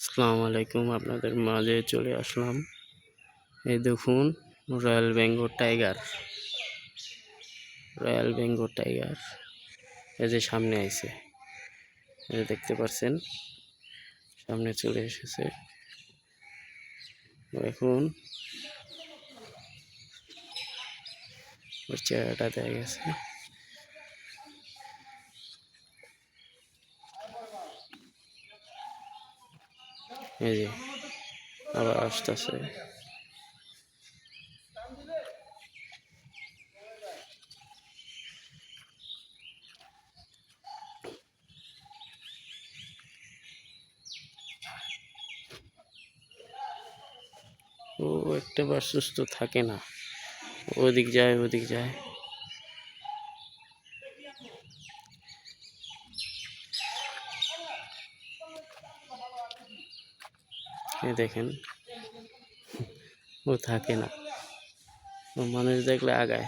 আসসালামু আলাইকুম, আপনাদের মাঝে চলে আসলাম। এই দেখুন, royal Bengal tiger. Royal Bengal tiger. এই যে সামনে আইছে। এই দেখতে পাচ্ছেন সামনে চলে এসেছে। এখন ওর চেহারাটা দেখা গেছে। এই যে আবার আসতেছে ও একটা বার সুস্থ থাকে না ওদিক যায় ওদিক যায় দেখেন। ও থাকে না। ও মানুষ দেখলে আগায়।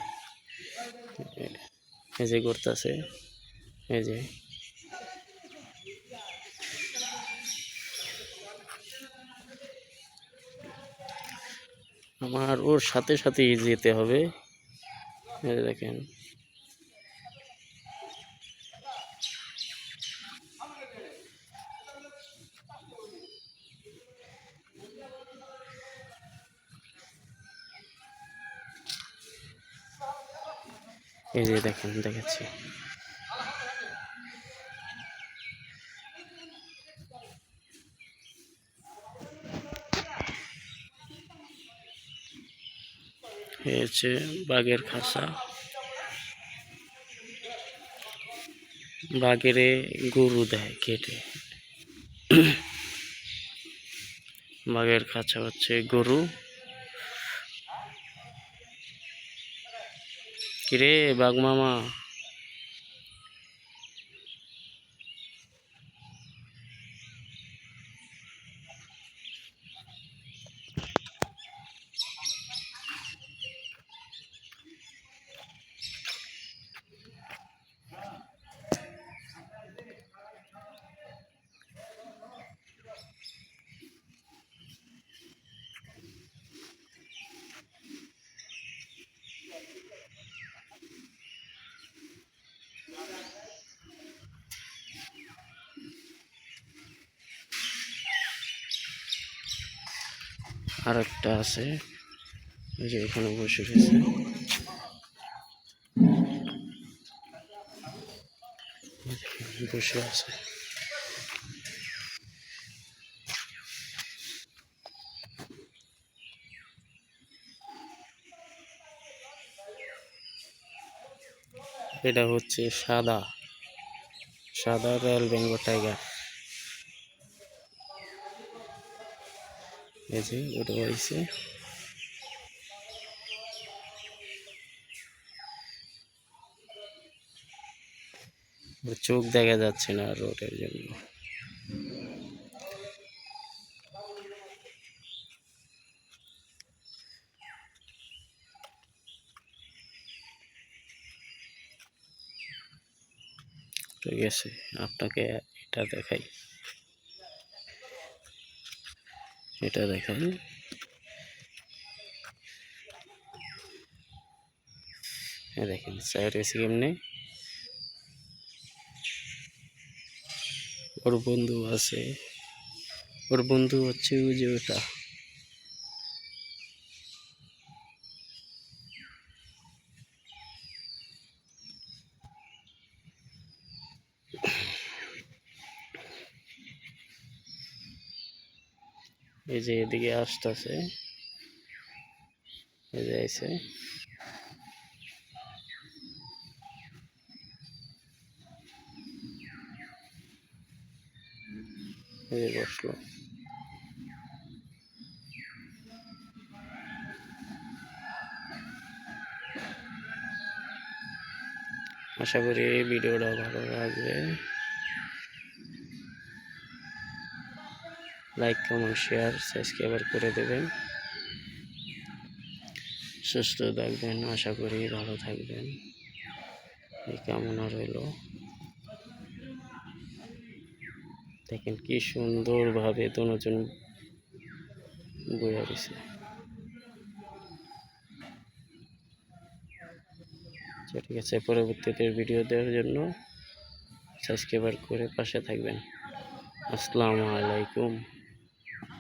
এই যে করতেছে এই যে। আমার ওর সাথে সাথেই যেতে হবে। দেখেন। এই যে দেখেন, দেখাচ্ছি। হয়েছে বাঘের খাঁচা বাঘেরে গরু দেয় কেটে। বাঘের খাঁচা হচ্ছে গরু। কিরে বাঘ মামা আর একটা আছে। ওই যে এখানে বসে রয়েছে বসে আছে। এটা হচ্ছে সাদা সাদা রয়্যাল বেঙ্গল টাইগার। এই ওটা হয়েছে। চোখ দেখা যাচ্ছে না রোডের জন্য। ঠিক আছে আপনাকে এটা দেখাই। এটা দেখেন। দেখেন সাইড এসে কেমনে? ওর বন্ধু আছে। ওর বন্ধু হচ্ছে ওই যে ওটা। এই যে এদিকে আসতেছে। এই যে আইছে। এই বসল। আশা করি ভিডিওটা ভালো লাগবে। লাইক কমেন্ট শেয়ার সাবস্ক্রাইবার করে দেবেন। সুস্থ থাকবেন আশা করি ভালো থাকবেন। এই কামনা রইল। দেখেন কি সুন্দরভাবে দুজন বইয়া রয়েছে আচ্ছা, ঠিক আছে পরবর্তীতে ভিডিও দেওয়ার জন্য সাবস্ক্রাইবার করে পাশে থাকবেন। আসসালামু আলাইকুম।